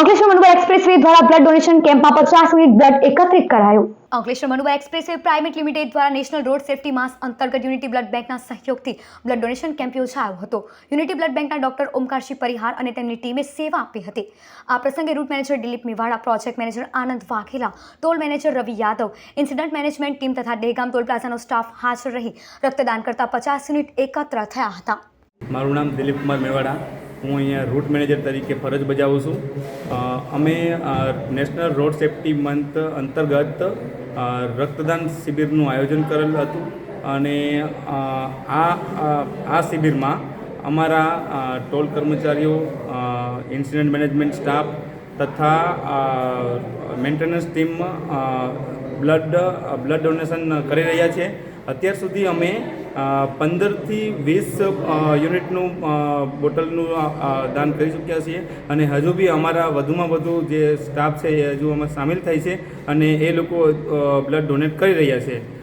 Ankleshwar Manubhai expressway દ્વારા blood donation કેમ્પમાં પચાસ યુનિટ બ્લડ એકત્રિત કરાયું. Ankleshwar Manubhai expressway private limited દ્વારા નેશનલ રોડ સેફટી માસ અંતર્ગત યુનિટી બ્લડ બેંકના સહયોગથી બ્લડ ડોનેશન કેમ્પ યોજાયો હતો. યુનિટી બ્લડ બેંકના ડોક્ટર ઓમકારશી પરિહાર અને તેમની ટીમે સેવા આપી હતી. આ પ્રસંગે route manager Dilip Mewada project manager Anand Vaghela toll manager Ravi Yadav incident management team તથા દેગામ ટોલ પ્લાઝાનો સ્ટાફ હાજર રહી. રક્તદાન કરતા પચાસ યુનિટ એકત્ર થયા હતા. મારું નામ દિલીપ કુમાર મેવાડા. હું અહીંયા રૂટ મેનેજર તરીકે ફરજ બજાવું છું. અમે નેશનલ રોડ સેફ્ટી મંથ અંતર્ગત રક્તદાન શિબિરનું આયોજન કરેલ હતું અને આ આ શિબિરમાં અમારા ટોલ કર્મચારીઓ ઇન્સિડન્ટ મેનેજમેન્ટ સ્ટાફ તથા maintenance team blood blood donation કરી રહ્યા છે. અત્યાર સુધી અમે પંદરથી વીસ યુનિટનું બોટલનું દાન કરી ચૂક્યા છીએ. અને હજુ બી અમારા વધુમાં વધુ જે સ્ટાફ છે એ હજુ અમે સામેલ થાય છે અને એ લોકો બ્લડ ડોનેટ કરી રહ્યા છે.